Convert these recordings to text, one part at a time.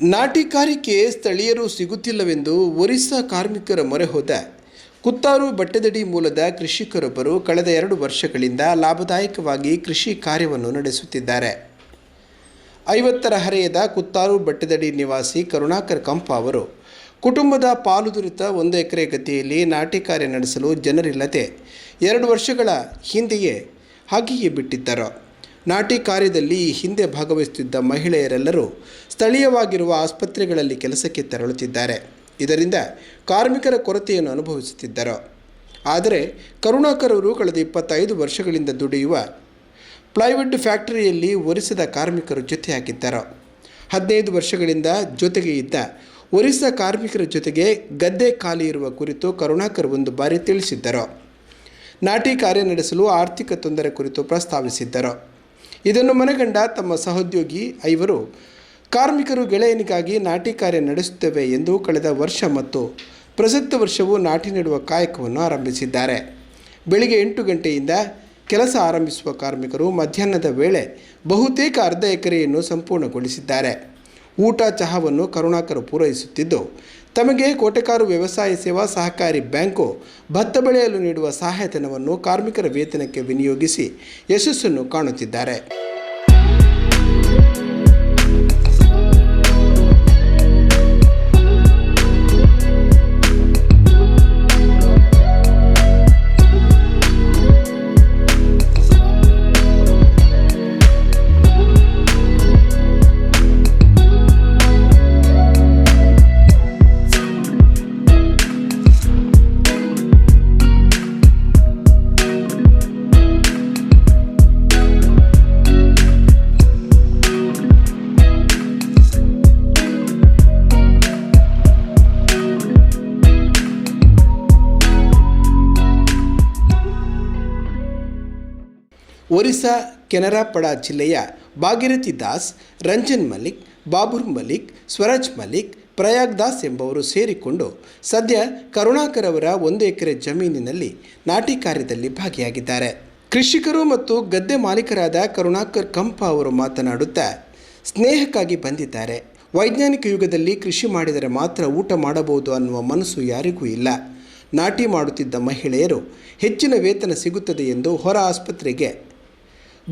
ನಾಟಿಕಾರಿಕೆ ಸ್ಥಳೀಯರು ಸಿಗುತ್ತಿಲ್ಲವೆಂದು ಒರಿಸ್ಸಾ ಕಾರ್ಮಿಕರ ಮೊರೆ ಹೋದ. ಕುತ್ತಾರು ಬಟ್ಟೆದಡಿ ಮೂಲದ ಕೃಷಿಕರೊಬ್ಬರು ಕಳೆದ ಎರಡು ವರ್ಷಗಳಿಂದ ಲಾಭದಾಯಕವಾಗಿ ಕೃಷಿ ಕಾರ್ಯವನ್ನು ನಡೆಸುತ್ತಿದ್ದಾರೆ. ಐವತ್ತರ ಹರೆಯದ ಕುತ್ತಾರು ಬಟ್ಟೆದಡಿ ನಿವಾಸಿ ಕರುಣಾಕರ್ ಕಂಪ ಅವರು, ಕುಟುಂಬದ ಪಾಲು ದುರಿತ ಒಂದು ಎಕರೆ ಗತಿಯಲ್ಲಿ ನಾಟಿ ಕಾರ್ಯ ನಡೆಸಲು ಜನರಿಲ್ಲದೆ ಎರಡು ವರ್ಷಗಳ ಹಿಂದೆಯೇ ಹಾಗೆಯೇ ಬಿಟ್ಟಿದ್ದರು. ನಾಟಿ ಕಾರ್ಯದಲ್ಲಿ ಈ ಹಿಂದೆ ಭಾಗವಹಿಸುತ್ತಿದ್ದ ಮಹಿಳೆಯರೆಲ್ಲರೂ ಸ್ಥಳೀಯವಾಗಿರುವ ಆಸ್ಪತ್ರೆಗಳಲ್ಲಿ ಕೆಲಸಕ್ಕೆ ತೆರಳುತ್ತಿದ್ದಾರೆ. ಇದರಿಂದ ಕಾರ್ಮಿಕರ ಕೊರತೆಯನ್ನು ಅನುಭವಿಸುತ್ತಿದ್ದರು. ಆದರೆ ಕರುಣಾಕರ್ ಅವರು ಕಳೆದ ಇಪ್ಪತ್ತೈದು ವರ್ಷಗಳಿಂದ ದುಡಿಯುವ ಪ್ಲೈವುಡ್ ಫ್ಯಾಕ್ಟರಿಯಲ್ಲಿ ಒರಿಸದ ಕಾರ್ಮಿಕರು ಜೊತೆಯಾಗಿದ್ದರು. ಹದಿನೈದು ವರ್ಷಗಳಿಂದ ಜೊತೆಗೆ ಇದ್ದ ಒರಿಸ್ಸಾ ಕಾರ್ಮಿಕರ ಜೊತೆಗೆ ಗದ್ದೆ ಖಾಲಿ ಇರುವ ಕುರಿತು ಕರುಣಾಕರ್ ಒಂದು ಬಾರಿ ತಿಳಿಸಿದ್ದರು. ನಾಟಿ ಕಾರ್ಯ ನಡೆಸಲು ಆರ್ಥಿಕ ತೊಂದರೆ ಕುರಿತು ಪ್ರಸ್ತಾವಿಸಿದ್ದರು. ಇದನ್ನು ಮನಗಂಡ ತಮ್ಮ ಸಹೋದ್ಯೋಗಿ ಐವರು, ಕಾರ್ಮಿಕರು ಗೆಳೆಯನಿಗಾಗಿ ನಾಟಿ ಕಾರ್ಯ ನಡೆಸುತ್ತೇವೆ ಎಂದು ಕಳೆದ ವರ್ಷ ಮತ್ತು ಪ್ರಸಕ್ತ ವರ್ಷವೂ ನಾಟಿ ನೆಡುವ ಕಾಯಕವನ್ನು ಆರಂಭಿಸಿದ್ದಾರೆ. ಬೆಳಿಗ್ಗೆ ಎಂಟು ಗಂಟೆಯಿಂದ ಕೆಲಸ ಆರಂಭಿಸುವ ಕಾರ್ಮಿಕರು ಮಧ್ಯಾಹ್ನದ ವೇಳೆ ಬಹುತೇಕ ಅರ್ಧ ಎಕರೆಯನ್ನು ಸಂಪೂರ್ಣಗೊಳಿಸಿದ್ದಾರೆ. ಊಟ, ಚಹಾವನ್ನು ಕರುಣಾಕರ ಪೂರೈಸುತ್ತಿದ್ದು ತಮಗೆ ಕೋಟೆಕಾರು ವ್ಯವಸಾಯ ಸೇವಾ ಸಹಕಾರಿ ಬ್ಯಾಂಕು ಭತ್ತ ಬೆಳೆಯಲು ನೀಡುವ ಸಹಾಯಧನವನ್ನು ಕಾರ್ಮಿಕರ ವೇತನಕ್ಕೆ ವಿನಿಯೋಗಿಸಿ ಯಶಸ್ಸನ್ನು ಕಾಣುತ್ತಿದ್ದಾರೆ. ಒರಿಸ್ಸಾ ಕೆನರಾಪಡ ಜಿಲ್ಲೆಯ ಭಾಗೀರಥಿ ದಾಸ್, ರಂಜನ್ ಮಲಿಕ್ ಬಾಬುರ್ ಮಲಿಕ್ ಸ್ವರಾಜ್ ಮಲಿಕ್ ಪ್ರಯಾಗ್ ದಾಸ್ ಎಂಬವರು ಸೇರಿಕೊಂಡು ಸದ್ಯ ಕರುಣಾಕರ್ ಅವರ ಒಂದು ಎಕರೆ ಜಮೀನಿನಲ್ಲಿ ನಾಟಿ ಕಾರ್ಯದಲ್ಲಿ ಭಾಗಿಯಾಗಿದ್ದಾರೆ. ಕೃಷಿಕರು ಮತ್ತು ಗದ್ದೆ ಮಾಲೀಕರಾದ ಕರುಣಾಕರ್ ಕಂಪ ಅವರು ಮಾತನಾಡುತ್ತಾ, ಸ್ನೇಹಕ್ಕಾಗಿ ಬಂದಿದ್ದಾರೆ. ವೈಜ್ಞಾನಿಕ ಯುಗದಲ್ಲಿ ಕೃಷಿ ಮಾಡಿದರೆ ಮಾತ್ರ ಊಟ ಮಾಡಬಹುದು ಅನ್ನುವ ಮನಸ್ಸು ಯಾರಿಗೂ ಇಲ್ಲ. ನಾಟಿ ಮಾಡುತ್ತಿದ್ದ ಮಹಿಳೆಯರು ಹೆಚ್ಚಿನ ವೇತನ ಸಿಗುತ್ತದೆ ಎಂದು ಹೊರ ಆಸ್ಪತ್ರೆಗೆ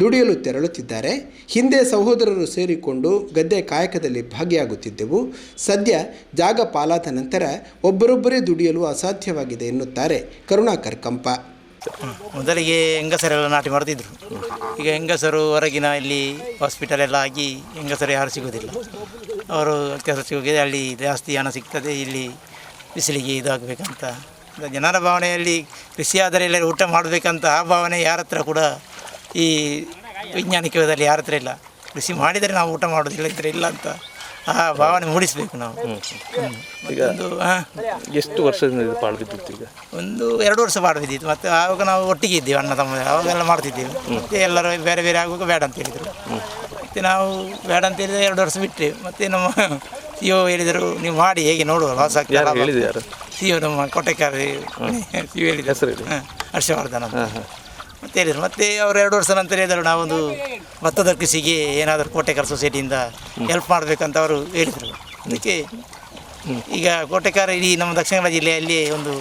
ದುಡಿಯಲು ತೆರಳುತ್ತಿದ್ದಾರೆ. ಹಿಂದೆ ಸಹೋದರರು ಸೇರಿಕೊಂಡು ಗದ್ದೆ ಕಾಯಕದಲ್ಲಿ ಭಾಗಿಯಾಗುತ್ತಿದ್ದೆವು. ಸದ್ಯ ಜಾಗ ಪಾಲಾದ ನಂತರ ಒಬ್ಬರೊಬ್ಬರೇ ದುಡಿಯಲು ಅಸಾಧ್ಯವಾಗಿದೆ ಎನ್ನುತ್ತಾರೆ ಕರುಣಾಕರ್ ಕಂಪ. ಮೊದಲಿಗೆ ಹೆಂಗಸರೆಲ್ಲ ನಾಟಿ ಮಾಡ್ತಿದ್ರು ಈಗ ಹೆಂಗಸರು ಹೊರಗಿನ ಇಲ್ಲಿ ಹಾಸ್ಪಿಟಲ್ ಎಲ್ಲ ಆಗಿ ಹೆಂಗಸರು ಯಾರು ಸಿಗೋದಿಲ್ಲ. ಅವರು ಕೆಲಸ ಸಿಗೋದಿದೆ ಅಲ್ಲಿ ಜಾಸ್ತಿ ಹಣ ಸಿಗ್ತದೆ, ಇಲ್ಲಿ ಬಿಸಿಲಿಗೆ ಇದಾಗಬೇಕಂತ. ಜನರ ಭಾವನೆಯಲ್ಲಿ ಕೃಷಿ ಆದರೆ ಎಲ್ಲರೂ ಊಟ ಮಾಡಬೇಕಂತ ಆ ಭಾವನೆ ಯಾರ ಹತ್ರ ಕೂಡ ಈ ವೈಜ್ಞಾನಿಕ ವಿಧದಲ್ಲಿ ಯಾರ ಹತ್ರ ಇಲ್ಲ? ಕೃಷಿ ಮಾಡಿದರೆ ನಾವು ಊಟ ಮಾಡೋದಿಲ್ಲ ಇದ್ರೆ ಇಲ್ಲ ಅಂತ ಆ ಭಾವನೆ ಮೂಡಿಸಬೇಕು ನಾವು. ಈಗ ಒಂದು ಹಾಂ. ಎಷ್ಟು ವರ್ಷದಿಂದ ಇದು ಪಾಳು ಬಿದ್ದಿತ್ತು ಈಗ? ಒಂದು ಎರಡು ವರ್ಷ ಮಾಡಿದ್ದಿತ್ತು ಮತ್ತು ಆವಾಗ ನಾವು ಒಟ್ಟಿಗೆ ಇದ್ದೀವಿ ಅಣ್ಣ ತಮ್ಮ ಅವಾಗೆಲ್ಲ ಮಾಡ್ತಿದ್ದೀವಿ. ಮತ್ತೆ ಎಲ್ಲರೂ ಬೇರೆ ಬೇರೆ ಆಗುವಾಗ ಬೇಡ ಅಂತ ಹೇಳಿದರು. ಮತ್ತು ನಾವು ಬೇಡ ಅಂತ ಹೇಳಿದ್ರೆ ಎರಡು ವರ್ಷ ಬಿಟ್ಟರೆ ಮತ್ತು ನಮ್ಮ ಸಿ ಒ ಹೇಳಿದರು ನೀವು ಮಾಡಿ ಹೇಗೆ ನೋಡುವ ಲಾಸ್ ಆಗ್ತದೆ ಯಾರು ಹೇಳಿದ್ದು ಆಗ್ತದೆ. ಯಾರು? ಸಿ ಒ ನಮ್ಮ ಕೊಟ್ಟೆಕಾರಿ ಸಿ ಒ ಹೇಳಿದ ಹೆಸರು ಹರ್ಷವರ್ಧನ್ ಅಂತ ಮತ್ತೆ ಅವ್ರು ಎರಡು ವರ್ಷ ನಂತರ ಹೇಳಿದರು, ನಾವೊಂದು ಭತ್ತದ ಕೃಷಿಗೆ ಏನಾದರೂ ಕೋಟೆಕಾರ ಸೊಸೈಟಿಯಿಂದ ಹೆಲ್ಪ್ ಮಾಡಬೇಕಂತ ಅವರು ಹೇಳಿದರು. ಅದಕ್ಕೆ ಈಗ ಕೋಟೆಕಾರ ಇಡೀ ನಮ್ಮ ದಕ್ಷಿಣ ಕನ್ನಡ ಜಿಲ್ಲೆಯಲ್ಲಿ ಒಂದು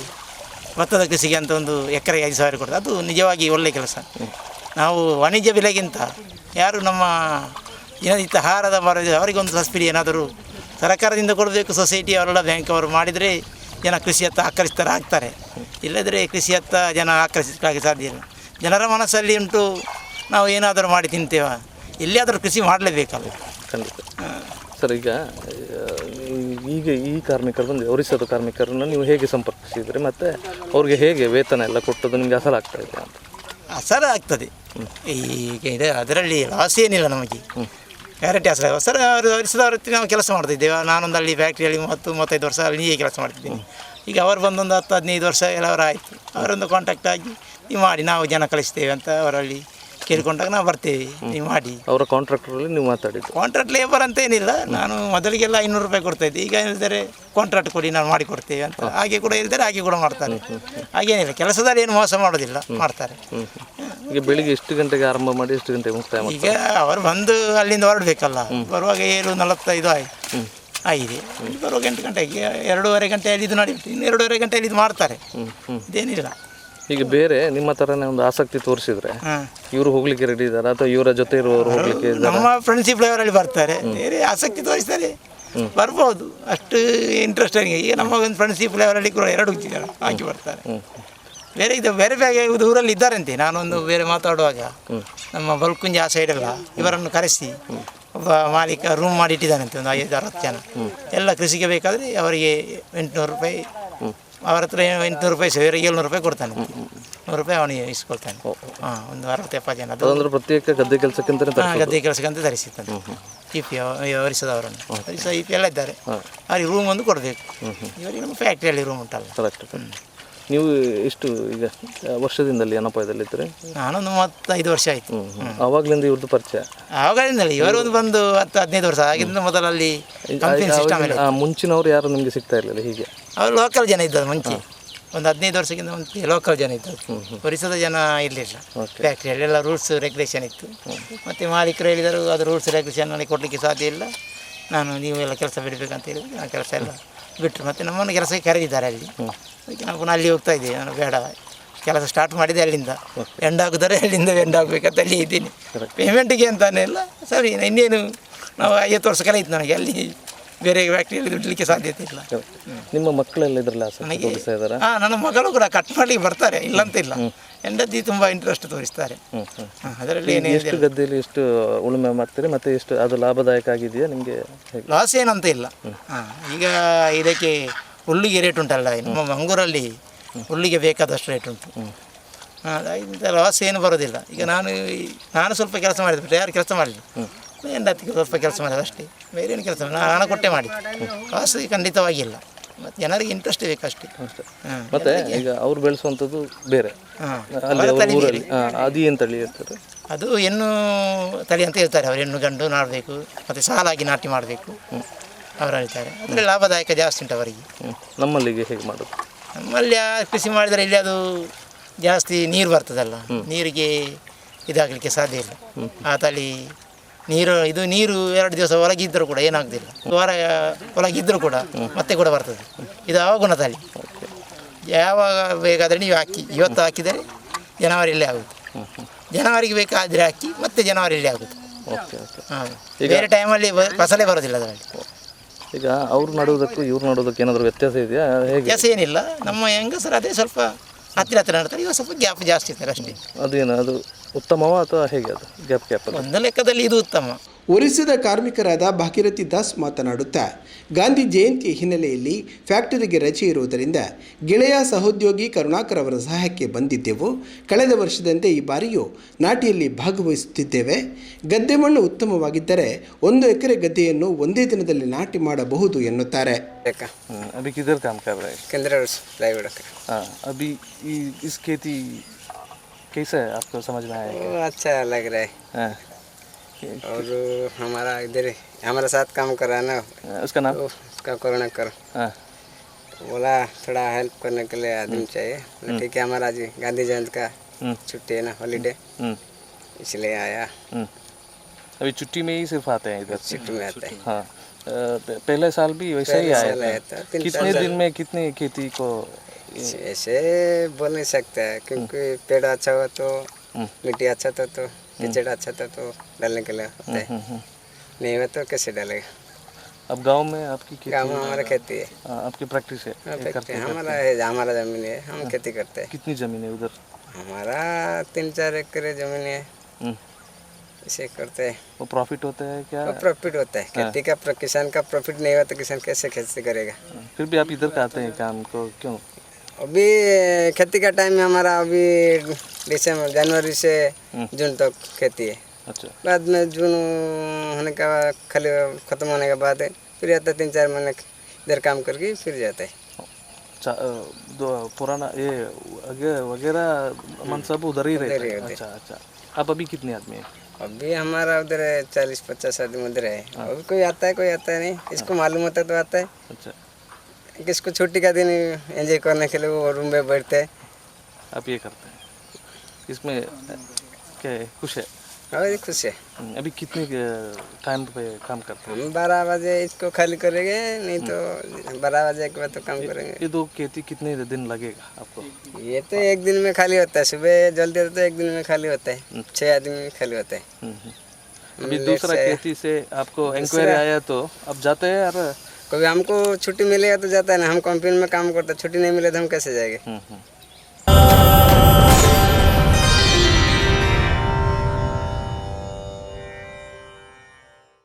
ಭತ್ತದ ಕೃಷಿಗೆ ಅಂತ ಒಂದು ಎಕರೆಗೆ ಐದು ಸಾವಿರ ಕೊಡ್ತಾರೆ. ಅದು ನಿಜವಾಗಿ ಒಳ್ಳೆಯ ಕೆಲಸ. ನಾವು ವಾಣಿಜ್ಯ ಬೆಲೆಗಿಂತ ಯಾರು ನಮ್ಮ ದಿನನಿತ್ಯ ಆಹಾರದ ಮರ ಅವರಿಗೊಂದು ಸಬ್ಸಿಡಿ ಏನಾದರೂ ಸರ್ಕಾರದಿಂದ ಕೊಡಬೇಕು ಸೊಸೈಟಿ ಅವರೆಲ್ಲ ಬ್ಯಾಂಕ್ ಅವರು ಮಾಡಿದರೆ ಜನ ಕೃಷಿಯತ್ತ ಆಕರ್ಷಿತರ ಆಗ್ತಾರೆ ಇಲ್ಲದ್ರೆ ಕೃಷಿಯತ್ತ ಜನ ಆಕರ್ಷಿಸಲಿಕ್ಕೆ ಸಾಧ್ಯ ಇಲ್ಲ. ಜನರ ಮನಸ್ಸಲ್ಲಿ ಉಂಟು ನಾವು ಏನಾದರೂ ಮಾಡಿ ತಿಂತೇವ? ಎಲ್ಲಿಯಾದರೂ ಕೃಷಿ ಮಾಡಲೇಬೇಕಲ್ಲ ಖಂಡಿತ. ಸರ್ ಈಗ ಈಗ ಈ ಕಾರ್ಮಿಕರು ಬಂದು ಒರಿಸ್ಸಾದ ಕಾರ್ಮಿಕರನ್ನು ನೀವು ಹೇಗೆ ಸಂಪರ್ಕಿಸಿದ್ರಿ? ಮತ್ತು ಅವ್ರಿಗೆ ಹೇಗೆ ವೇತನ ಎಲ್ಲ ಕೊಟ್ಟದ್ದು ನಿಮಗೆ ಅಸಲ ಆಗ್ತಾ ಇದೆ ಅಂತ? ಅಸಲ ಆಗ್ತದೆ. ಈಗ ಇದೆ ಅದರಲ್ಲಿ ಲಾಸ್ ಏನಿಲ್ಲ ನಮಗೆ. ಗ್ಯಾರಂಟಿ ಅಸಲ ಸರ್ ಅವರು ವರ್ಷದವ್ರ ನಾವು ಕೆಲಸ ಮಾಡ್ತಿದ್ದೇವೆ. ನಾನೊಂದು ಅಲ್ಲಿ ಫ್ಯಾಕ್ಟ್ರಿಯಲ್ಲಿ ಮೂವತ್ತು ಮೂವತ್ತೈದು ವರ್ಷ ಅಲ್ಲಿ ಹೀಗೆ ಕೆಲಸ ಮಾಡ್ತಿದ್ದೀನಿ. ಈಗ ಅವರು ಬಂದೊಂದು ಹತ್ತು ಹದಿನೈದು ವರ್ಷ ಎಲ್ಲವರ ಆಯಿತು ಅವರೊಂದು ಕಾಂಟ್ಯಾಕ್ಟ್ ಆಗಿ ನೀವು ಮಾಡಿ ನಾವು ಜನ ಕಳಿಸ್ತೇವೆ ಅಂತ ಅವರಲ್ಲಿ ಕೇಳಿಕೊಂಡಾಗ ನಾವು ಬರ್ತೇವೆ. ನೀವು ಮಾಡಿ. ಅವರ ಕಾಂಟ್ರಾಕ್ಟರಲ್ಲಿ ನೀವು ಮಾತಾಡಿದ್ದು. ಕಾಂಟ್ರಾಕ್ಟ್ ಲೇಬರ್ ಅಂತ ಏನಿಲ್ಲ. ನಾನು ಮೊದಲಿಗೆಲ್ಲ ಐನೂರು ರೂಪಾಯಿ ಕೊಡ್ತಾ ಇದ್ದೆ ಈಗ ಹೇಳಿದರೆ ಕಾಂಟ್ರಾಕ್ಟ್ ಕೊಡಿ ನಾವು ಮಾಡಿ ಕೊಡ್ತೇವೆ ಅಂತ. ಹಾಗೆ ಕೂಡ ಹೇಳಿದರೆ ಹಾಗೆ ಕೂಡ ಮಾಡ್ತಾರೆ. ಹಾಗೇನಿಲ್ಲ. ಕೆಲಸದಲ್ಲಿ ಏನು ಮೋಸ ಮಾಡೋದಿಲ್ಲ. ಮಾಡ್ತಾರೆ. ಈಗ ಬೆಳಿಗ್ಗೆ ಎಷ್ಟು ಗಂಟೆಗೆ ಆರಂಭ ಮಾಡಿ ಎಷ್ಟು ಗಂಟೆಗೆ ಮುಕ್ತಾಯ ಈಗ ಅವರು ಬಂದು ಅಲ್ಲಿಂದ ಹೊರಡಬೇಕಲ್ಲ. ಬರುವಾಗ ಏಳು ನಲವತ್ತೈದು ಆಯ್ತು. ಆಗಿದೆ. ಬರುವಾಗ ಎಂಟು ಗಂಟೆಗೆ ಎರಡೂವರೆ ಗಂಟೆಯಲ್ಲಿ ಇದು ನಡೆಯುತ್ತೆ. ಇನ್ನು ಎರಡೂವರೆ ಗಂಟೆಯಲ್ಲಿ ಇದು ಮಾಡ್ತಾರೆ. ಇದೇನಿಲ್ಲ. ಈಗ ಬೇರೆ ನಿಮ್ಮ ಥರನೇ ಒಂದು ಆಸಕ್ತಿ ತೋರಿಸಿದ್ರೆ ಇವರು ಹೋಗ್ಲಿಕ್ಕೆ ರೆಡಿ ಇದ್ದಾರೆ ಅಥವಾ ಇವರ ಜೊತೆ ಇರುವವರು ಹೋಗ್ಲಿಕ್ಕೆ ನಮ್ಮ ಫ್ರೆಂಡ್ಶಿಪ್ ಲೆವೆಲಲ್ಲಿ ಬರ್ತಾರೆ. ಬೇರೆ ಆಸಕ್ತಿ ತೋರಿಸ್ತಾರೆ. ಬರ್ಬೋದು. ಅಷ್ಟು ಇಂಟ್ರೆಸ್ಟಿಂಗ್ ಈಗ ನಮ್ಮ ಒಂದು ಫ್ರೆಂಡ್ಶಿಪ್ ಲೆವೆಲಲ್ಲಿ ಕೂಡ ಎರಡು ಜನ ಹಾಕಿ ಬರ್ತಾರೆ. ಬೇರೆ ಇದು ಬೇರೆ ಬೇರೆ ಊರಲ್ಲಿ ಇದ್ದಾರಂತೆ. ನಾನೊಂದು ಬೇರೆ ಮಾತಾಡುವಾಗ ನಮ್ಮ ಬಲ್ಕುಂಜಿ ಆ ಸೈಡೆಲ್ಲ ಇವರನ್ನು ಕರೆಸಿ ಒಬ್ಬ ಮಾಲೀಕ ರೂಮ್ ಮಾಡಿ ಇಟ್ಟಿದ್ದಾನಂತೆ ಒಂದು ಐದು ಅರವತ್ತು ಜನ. ಎಲ್ಲ ಕೃಷಿಗೆ ಬೇಕಾದರೆ ಅವರಿಗೆ ಎಂಟುನೂರು ರೂಪಾಯಿ ಅವರ ಹತ್ರ ಎಂಟುನೂರು ರೂಪಾಯಿ ಸಾವಿರ ಏಳ್ನೂರು ರೂಪಾಯಿ ಕೊಡ್ತಾನೆ. ನೂರು ರೂಪಾಯಿ ಅವನಿಗೆ ಇಸ್ಕೊಳ್ತಾನೆ. ಹಾಂ ಒಂದು ಅರವತ್ತು ಎಪ್ಪತ್ತು ಜನ ಅದು ಪ್ರತ್ಯೇಕ ಗದ್ದೆ ಕೆಲಸಕ್ಕಿಂತ ಗದ್ದೆ ಕೆಲಸಕ್ಕಂತ ತರಿಸಿದ್ದಾನೆ. ಇ ಪಿ ಒರಿಸದವರನ್ನು ಒರಿಸ ಇ ಪಿ ಎಲ್ಲ ಇದ್ದಾರೆ. ಅವ್ರಿಗೆ ರೂಮ್ ಒಂದು ಕೊಡಬೇಕು. ಇವರಿಗೆ ನಮ್ಮ ಫ್ಯಾಕ್ಟ್ರಿಯಲ್ಲಿ ರೂಮ್ ಉಂಟಲ್ಲ. ಕರೆಕ್ಟ್ ನೀವು ಎಷ್ಟು ಈಗ ವರ್ಷದಿಂದಲೇ ಅನಪಾಯದಲ್ಲಿದ್ದರೆ? ನಾನೊಂದು ಮೂವತ್ತೈದು ವರ್ಷ ಆಯಿತು. ಆವಾಗಲಿಂದ ಇವ್ರದ್ದು ಪರಿಚಯ? ಆವಾಗಲಿಂದಲೇ ಇವರು ಒಂದು ಬಂದು ಹತ್ತು ಹದಿನೈದು ವರ್ಷ ಆಗಿಂದ ಮೊದಲಲ್ಲಿ ಮುಂಚಿನವರು ಯಾರು ನಿಮಗೆ ಸಿಗ್ತಾ ಇರಲಿಲ್ಲ ಹೀಗೆ? ಅವ್ರು ಲೋಕಲ್ ಜನ ಇದ್ದದ್ದು ಮುಂಚೆ. ಒಂದು ಹದಿನೈದು ವರ್ಷಕ್ಕಿಂತ ಮುಂಚೆ ಲೋಕಲ್ ಜನ ಇದ್ದದ್ದು. ಪರಿಸರದ ಜನ ಇರಲಿಲ್ಲ. ಫ್ಯಾಕ್ಟ್ರಿಯಲ್ಲಿ ಎಲ್ಲ ರೂಲ್ಸ್ ರೆಗ್ಯುಲೇಷನ್ ಇತ್ತು. ಮತ್ತು ಮಾಲೀಕರು ಹೇಳಿದರು ಅದು ರೂಲ್ಸ್ ರೆಗ್ಯುಲೇಷನ್ ನನಗೆ ಕೊಡಲಿಕ್ಕೆ ಸಾಧ್ಯ ಇಲ್ಲ. ನಾನು ನೀವೆಲ್ಲ ಕೆಲಸ ಬಿಡಬೇಕಂತ ಹೇಳಿದ್ರೆ ನಾನು ಕೆಲಸ ಎಲ್ಲ ಬಿಟ್ಟರು ಮತ್ತು ನಮ್ಮನ್ನು ಕೆಲಸಕ್ಕೆ ಕರೆದಿದ್ದಾರೆ ಅಲ್ಲಿ. ಅದಕ್ಕೆ ನಾವು ಪುನಃ ಅಲ್ಲಿ ಹೋಗ್ತಾ ಇದ್ದೀವಿ ನಾನು ಬೇಡ. ಕೆಲಸ ಸ್ಟಾರ್ಟ್ ಮಾಡಿದೆ ಅಲ್ಲಿಂದ. ಎಂಡ್ ಹಾಕಿದರೆ ಅಲ್ಲಿಂದ ಎಂಡ್ ಆಗಬೇಕಂತ ಅಲ್ಲಿ ಇದ್ದೀನಿ. ಪೇಮೆಂಟಿಗೆ ಅಂತಾನೆ ಇಲ್ಲ ಸರಿ ಇನ್ನೇನು? ನಾವು ಐವತ್ತು ವರ್ಷ ಕಲಿಯಿತು ನನಗೆ ಅಲ್ಲಿ. ಬೇರೆ ಫ್ಯಾಕ್ಟ್ರಿಯಲ್ಲಿ ದುಡ್ಲಿಕ್ಕೆ ಸಾಧ್ಯತೆ ಇಲ್ಲ. ನಿಮ್ಮ ಮಕ್ಕಳೆಲ್ಲ ಇದ್ರಲ್ಲ ಹಾಂ ನನ್ನ ಮಗಳು ಕೂಡ ಕಟ್ ಮಾಡಿ ಬರ್ತಾರೆ ಇಲ್ಲಂತ ಇಲ್ಲ ಹೆಂಡತಿ ತುಂಬ ಇಂಟ್ರೆಸ್ಟ್ ತೋರಿಸ್ತಾರೆ. ಅದರಲ್ಲಿ ಏನೇ ಎಷ್ಟು ಗದ್ದೆಯಲ್ಲಿ ಎಷ್ಟು ಉಳುಮೆ ಮಾಡ್ತೀರಿ? ಮತ್ತೆ ಎಷ್ಟು ಅದು ಲಾಭದಾಯಕ ಆಗಿದೆಯಾ ನಿಮಗೆ? ಲಾಸ್ ಏನಂತ ಇಲ್ಲ. ಹಾಂ ಈಗ ಇದಕ್ಕೆ ಹುಲ್ಲಿಗೆ ರೇಟ್ ಉಂಟಲ್ಲ ನಮ್ಮ ಮಂಗೂರಲ್ಲಿ ಹುಲ್ಲಿಗೆ ಬೇಕಾದಷ್ಟು ರೇಟ್ ಉಂಟು. ಹಾಂ ಇಂಥ ಲಾಸ್ ಏನು ಬರೋದಿಲ್ಲ. ಈಗ ನಾನು ನಾನು ಸ್ವಲ್ಪ ಕೆಲಸ ಮಾಡಿದೆ ಯಾರು ಕೆಲಸ ಮಾಡಲಿಲ್ಲ ಹೆಂಡತಿಗೆ ಸ್ವಲ್ಪ ಕೆಲಸ ಮಾಡೋದು ಅಷ್ಟೇ. ಬೇರೆ ಏನು ಕೆಲಸ ನಾನು ಹಣ ಕೊಟ್ಟೆ ಮಾಡಿ. ಕಾಸು ಖಂಡಿತವಾಗಿಲ್ಲ. ಮತ್ತು ಜನರಿಗೆ ಇಂಟ್ರೆಸ್ಟ್ ಬೇಕಷ್ಟೇ. ಅಷ್ಟೇ. ಮತ್ತೆ ಈಗ ಅವ್ರು ಬೆಳೆಸುವಂಥದ್ದು ಬೇರೆ. ಹಾಂ. ಅಲ್ಲಿ ಅವ್ರ ಊರಲ್ಲಿ ಹಾಂ ಅದು ಏನು ತಳಿ ಇರ್ತದೆ ಅದು ಹೆಣ್ಣು ತಳಿ ಅಂತ ಹೇಳ್ತಾರೆ. ಅವ್ರು ಹೆಣ್ಣು ಗಂಡು ನಾಡಬೇಕು ಮತ್ತು ಸಾಲಾಗಿ ನಾಟಿ ಮಾಡಬೇಕು. ಅವರು ಹೇಳ್ತಾರೆ. ಅಂದರೆ ಲಾಭದಾಯಕ ಜಾಸ್ತಿ ಉಂಟು ಅವರಿಗೆ. ನಮ್ಮಲ್ಲಿಗೆ ಹೇಗೆ ಮಾಡೋದು? ನಮ್ಮಲ್ಲಿ ಆ ಕೃಷಿ ಮಾಡಿದರೆ ಇಲ್ಲಿ ಅದು ಜಾಸ್ತಿ ನೀರು ಬರ್ತದಲ್ಲ. ನೀರಿಗೆ ಇದಾಗಲಿಕ್ಕೆ ಸಾಧ್ಯ ಇಲ್ಲ. ಆ ತಳಿ ನೀರು ಇದು ನೀರು ಎರಡು ದಿವಸ ಒಳಗಿದ್ದರೂ ಕೂಡ ಏನಾಗ್ತಿಲ್ಲ ವಾರ ಒಳಗಿದ್ದರೂ ಕೂಡ ಮತ್ತೆ ಕೂಡ ಬರ್ತದೆ. ಇದು ಅವಗುಣ ತಳಿ. ಯಾವಾಗ ಬೇಕಾದರೆ ನೀವು ಹಾಕಿ ಇವತ್ತು ಹಾಕಿದರೆ ಜನವರಿಯಲ್ಲೇ ಆಗುತ್ತೆ. ಜನವರಿಗೆ ಬೇಕಾದರೆ ಹಾಕಿ ಮತ್ತೆ ಜನವರಿಯಲ್ಲೇ ಆಗುತ್ತೆ. ಓಕೆ ಓಕೆ ಹಾಂ. ಬೇರೆ ಟೈಮಲ್ಲಿ ಫಸಲೇ ಬರೋದಿಲ್ಲ ಅದರಲ್ಲಿ. ಈಗ ಅವ್ರು ನಡುವುದಕ್ಕೂ ಇವ್ರು ನಡುವುದಕ್ಕೆ ಏನಾದರೂ ವ್ಯತ್ಯಾಸ ಇದೆಯಾ? ಹೇಗೆ? ಕೆಲಸ ಏನಿಲ್ಲ. ನಮ್ಮ ಹೆಂಗಸರು ಅದೇ ಸ್ವಲ್ಪ ಹತ್ತಿರ ಹತ್ತಿರ ನಡ್ತಾರೆ. ಇವಾಗ ಸ್ವಲ್ಪ ಗ್ಯಾಪ್ ಜಾಸ್ತಿ ಇರ್ತಾರೆ ಅಷ್ಟೇ. ಅದೇನು ಅದು ಉತ್ತಮವಾ ಅಥವಾ ಹೇಗೆ ಅದು? ಗ್ಯಾಪ್ ಗ್ಯಾಪ್ ಒಂದು ಲೆಕ್ಕದಲ್ಲಿ ಇದು ಉತ್ತಮ. ಒರಿಸ್ಸಾದ ಕಾರ್ಮಿಕರಾದ ಭಾಗೀರಥಿ ದಾಸ್ ಮಾತನಾಡುತ್ತಾ ಗಾಂಧಿ ಜಯಂತಿ ಹಿನ್ನೆಲೆಯಲ್ಲಿ ಫ್ಯಾಕ್ಟರಿಗೆ ರಜೆ ಇರುವುದರಿಂದ ಗೆಳೆಯ ಸಹೋದ್ಯೋಗಿ ಕರುಣಾಕರ್ ಅವರ ಸಹಾಯಕ್ಕೆ ಬಂದಿದ್ದೆವು. ಕಳೆದ ವರ್ಷದಂತೆ ಈ ಬಾರಿಯೂ ನಾಟಿಯಲ್ಲಿ ಭಾಗವಹಿಸುತ್ತಿದ್ದೇವೆ. ಗದ್ದೆ ಮಣ್ಣು ಉತ್ತಮವಾಗಿದ್ದರೆ ಒಂದು ಎಕರೆ ಗದ್ದೆಯನ್ನು ಒಂದೇ ದಿನದಲ್ಲಿ ನಾಟಿ ಮಾಡಬಹುದು ಎನ್ನುತ್ತಾರೆ. देखा कैसा है? आपको समझ में आया अच्छा लग रहा है। हाँ। और हमारा इधर हमारे साथ काम कर रहा है ना। उसका नाम? वो उसका कोरोना कर। हाँ। बोला थोड़ा हेल्प करने के लिए आदमी चाहिए। ठीक है हमारा आज गांधी जयंती का हम्म, छुट्टी है ना हॉलीडे हम्म, इसलिए आया। हम्म। अभी छुट्टी में ही सिर्फ़ आते हैं इधर? छुट्टी में आता है। हाँ। पहले साल भी वैसा ही आया था। कितने दिन में कितनी खेती को ऐसे बोल नहीं सकते हैं, क्योंकि पेड़ अच्छा हुआ तो मिट्टी अच्छा था तो कीचड़ अच्छा था तो डालने के लिए होता है। नहीं हुआ तो कैसे डालेगा? अब गाँव में आपकी खेती गाँव में हमारा खेती है। हाँ, आपकी प्रैक्टिस है हाँ, हमारा है। हमारा ज़मीन है हम खेती करते हैं। कितनी ज़मीन है उधर? हमारा तीन चार एकड़ ज़मीन है। इसे करते हैं। वो प्रॉफिट होता है क्या? तो प्रॉफिट होता है। खेती का किसान का प्रॉफिट नहीं हुआ तो किसान कैसे खेती करेगा? फिर भी आप इधर का आते हैं काम को क्यों? अभी खेती का टाइम है हमारा अभी दिसंबर जनवरी से जून तक खेती है। अच्छा। बाद में जून होने का खाली खत्म होने के बाद फिर आता है तीन चार महीने इधर काम करके फिर जाता है। दो पुराना ये वगे- वगैरह मनसब उधर ही रहता ही। है। अच्छा अच्छा। आप अभी कितने आदमी हैं? अभी हमारा उधर है चालीस पचास आदमी उधर है। अभी कोई आता है कोई आता है नहीं इसको मालूम होता है तो आता है। अच्छा। किसको छुट्टी का दिन एंजॉय करने के लिए वो रूम में बैठते हैं। आप ये करते हैं। इसमें क्या है? खुश है? और खुश है। हम्म, अभी कितने टाइम पे काम करते हैं? हम बारह बजे इसको खाली करेंगे नहीं तो बारह बजे के बाद तो काम करेंगे। ये दो खेती कितने दिन लगेगा आपको? ये तो एक दिन में खाली होता है। सुबह जल्दी होता है एक दिन में खाली होता है। छः आदमी में खाली होता है। हम्म, हम्म। अभी दूसरा खेती से आपको इंक्वायरी आया तो अब जाते हैं यार कभी हमको छुट्टी मिलेगा तो जाता है ना हम कंपनी में काम करते छुट्टी नहीं मिले तो हम कैसे जाएँगे हम्म, हम्म।